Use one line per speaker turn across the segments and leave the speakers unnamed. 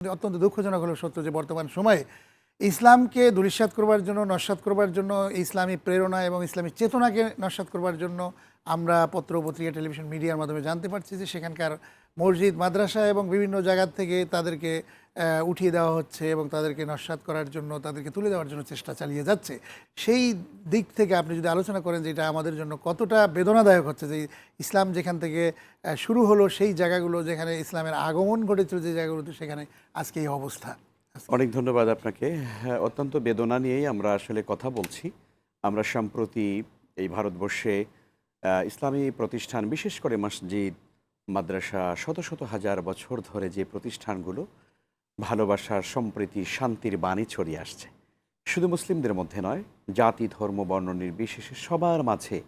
অত্যন্ত দুঃখজনক হলো সত্য যে বর্তমান সময়ে ইসলামকে দুরিশ্বাত করবার জন্য, নস্বাত করবার জন্য, ইসলামী প্রেরণা এবং ইসলামী চেতনাকে নস্বাত করবার জন্য আমরা পত্র পত্রিকা টেলিভিশন মিডিয়ার মাধ্যমে জানতে পারছি যে সেখানকার মসজিদ মাদ্রাসা এবং বিভিন্ন জায়গা থেকে তাদেরকে উঠিয়ে দেওয়া হচ্ছে এবং তাদেরকে নস্বাত করার জন্য তাদেরকে তুলে দেওয়ার জন্য চেষ্টা চালিয়ে যাচ্ছে। সেই দিক থেকে আপনি যদি আলোচনা করেন যে এটা আমাদের জন্য কতটা বেদনাদায়ক হচ্ছে যে ইসলাম যেখান থেকে শুরু হলো সেই জায়গাগুলো যেখানে ইসলামের আগমন ঘটেছিল যে জায়গাগুলোতে সেখানে আজকে এই অবস্থা।
অনেক ধন্যবাদ আপনাকে। হ্যাঁ, অত্যন্ত বেদনা নিয়েই আমরা আসলে কথা বলছি। আমরা সম্প্রতি এই ভারতবর্ষে ইসলামী প্রতিষ্ঠান, বিশেষ করে মসজিদ, মাদ্রাসা, শত শত হাজার বছর ধরে যে প্রতিষ্ঠানগুলো ভালোবাসার সম্প্রীতি, শান্তির বাণী ছড়িয়ে আসছে। শুধু মুসলিমদের মধ্যে নয়, জাতি, ধর্ম, বর্ণ নির্বিশেষে সবার মাঝে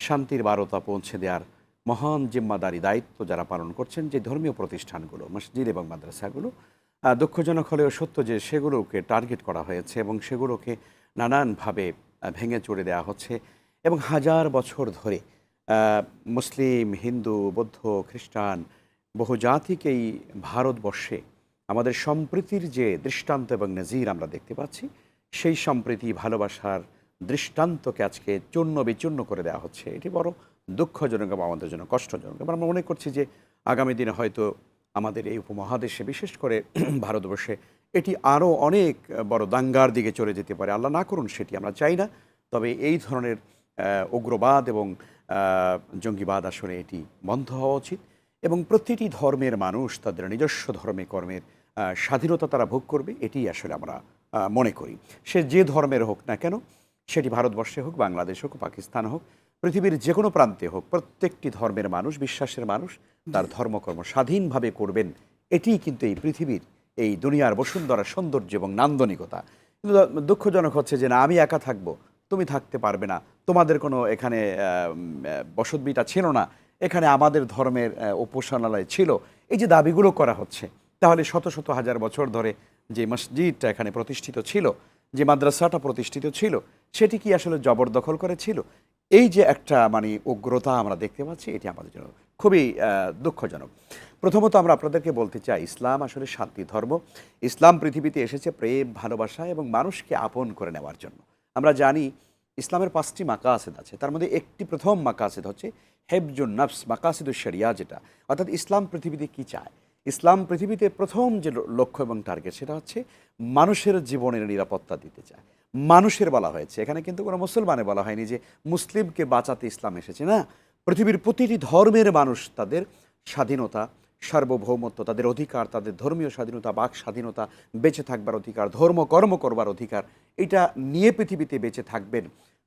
শান্তির বারতা পৌঁছে দেওয়ার মহান জিম্মাদারি, দায়িত্ব যারা পালন করছেন যে ধর্মীয় প্রতিষ্ঠানগুলো, মসজিদ এবং মাদ্রাসাগুলো দুঃখজনক হলেও সত্য যে সেগুলোকে টার্গেট করা হয়েছে এবং সেগুলোকে নানানভাবে ভেঙে চড়ে দেওয়া হচ্ছে এবং হাজার বছর ধরে মুসলিম, হিন্দু, বৌদ্ধ, খ্রিস্টান, বহু জাতিকেই ভারতবর্ষে আমাদের সম্প্রীতির যে দৃষ্টান্ত এবং নজির আমরা দেখতে পাচ্ছি, সেই সম্প্রীতি, ভালোবাসার দৃষ্টান্তকে আজকে চূর্ণ বিচূর্ণ করে দেওয়া হচ্ছে। এটি বড় দুঃখজনক এবং আমাদের জন্য কষ্টজনক। এবং আমরা মনে করছি যে আগামী দিনে হয়তো আমাদের এই উপমহাদেশে, বিশেষ করে ভারতবর্ষে, এটি আরও অনেক বড় দাঙ্গার দিকে চলে যেতে পারে। আল্লাহ না করুন সেটি, আমরা চাই না। তবে এই ধরনের উগ্রবাদ এবং জঙ্গিবাদ আসলে এটি বন্ধ হওয়া উচিত এবং প্রতিটি ধর্মের মানুষ তাদের নিজস্ব ধর্মে কর্মের স্বাধীনতা তারা ভোগ করবে এটি আসলে আমরা মনে করি। সে যে ধর্মের হোক না কেন, সেটি ভারতবর্ষে হোক, বাংলাদেশ হোক, পাকিস্তান হোক, পৃথিবীর যে কোনো প্রান্তে হোক, প্রত্যেকটি ধর্মের মানুষ, বিশ্বাসের মানুষ, তার ধর্মকর্ম স্বাধীনভাবে করবেন, এটিই কিন্তু এই পৃথিবীর, এই দুনিয়ার বসুন্ধরা সৌন্দর্য এবং নান্দনিকতা। কিন্তু দুঃখজনক হচ্ছে যে না, আমি একা থাকব তুমি থাকতে পারবে না। তোমাদের কোনো এখানে বসতভিটা ছিল না। এখানে আমাদের ধর্মের উপাসনালয় ছিল। এই যে দাবিগুলো করা হচ্ছে, তাহলে শত শত হাজার বছর ধরে যে মসজিদটা এখানে প্রতিষ্ঠিত ছিল, যে মাদ্রাসাটা প্রতিষ্ঠিত ছিল, সেটি কি আসলে জবরদখল করেছিল এই যে একটা মানে উগ্রতা আমরা দেখতে পাচ্ছি, এটি আমাদের জন্য খুবই দুঃখজনক। প্রথমত আমরা আপনাদেরকে বলতে চাই, ইসলাম আসলে শান্তি ধর্ম। ইসলাম পৃথিবীতে এসেছে প্রেম, ভালোবাসা এবং মানুষকে আপন করে নেওয়ার জন্য। আমরা জানি ইসলামের পাঁচটি মাকাসেদ আছে। তার মধ্যে একটি প্রথম মাকাসেদ হচ্ছে হেফজুন নফস মাকাসিদুল শরিয়া যেটা। অর্থাৎ ইসলাম পৃথিবীতে কি চায়? ইসলাম পৃথিবীতে প্রথম যে লক্ষ্য এবং টার্গেট সেটা হচ্ছে মানুষের জীবনের নিরাপত্তা দিতে চায়। মানুষের বলা হয়েছে। এখানে কিন্তু কোনো মুসলমানে বলা হয়নি যে মুসলিমকে বাঁচাতে ইসলাম এসেছে, না। পৃথিবীর প্রতিটি ধর্মের মানুষ তাদের স্বাধীনতা, সার্বভৌমত্ব, তাদের অধিকার, তাদের ধর্মীয় স্বাধীনতা, বাক স্বাধীনতা, বেঁচে থাকবার অধিকার, ধর্ম কর্ম করবার অধিকার, এটা নিয়ে পৃথিবীতে বেঁচে থাকবেন।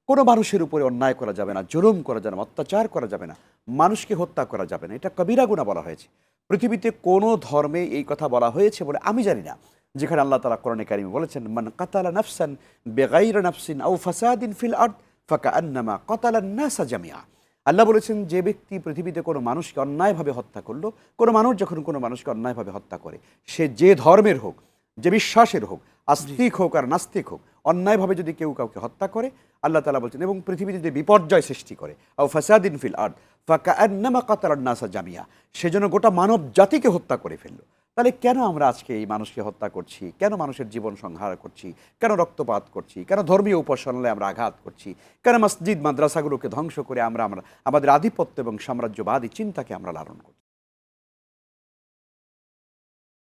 কোনো মানুষের উপরে অন্যায় করা যাবে না, জুলুম করা যাবে না, অত্যাচার করা যাবে না, মানুষকে হত্যা করা যাবে না। এটা কবিরা গুণা বলা হয়েছে। পৃথিবীতে কোনো ধর্মে এই কথা বলা হয়েছে বলে আমি জানি না। যেখানে আল্লাহ তালা কোরআনে কারিমে বলেছেন, মান কাতালা নাফসান বেগাইর নাফসিন আউ ফাসাদিন ফিল আর্দ ফাকা আন্নামা কাতালা নাসা জামিয়া আল্লাহ বলেছেন, যে ব্যক্তি পৃথিবীতে কোনো মানুষকে অন্যায়ভাবে হত্যা করল, কোনো মানুষ যখন কোনো মানুষকে অন্যায়ভাবে হত্যা করে, সে যে ধর্মের হোক, যে বিশ্বাসের হোক, আস্তিক হোক আর নাস্তিক হোক অন্যায়ভাবে যদি কেউ কাউকে হত্যা করে, আল্লাহ তালা বলছেন, এবং পৃথিবীতে যদি বিপর্যয় সৃষ্টি করে, আও ফাসাদিন ফিল আর্দ ফাকা আন্নামা কাতালান নাসা জামিয়া সেজন্য গোটা মানব জাতিকে হত্যা করে ফেলল। তাহলে কেন আমরা আজকে এই মানুষকে হত্যা করছি? কেন মানুষের জীবন সংহার করছি? কেন রক্তপাত করছি? কেন ধর্মীয় উপাসনালয়ে আমরা আঘাত করছি? কেন মসজিদ, মাদ্রাসাগুলোকে ধ্বংস করে আমরা আমরা, আমাদের আধিপত্য এবং সাম্রাজ্যবাদী চিন্তাকে আমরা লালন করছি?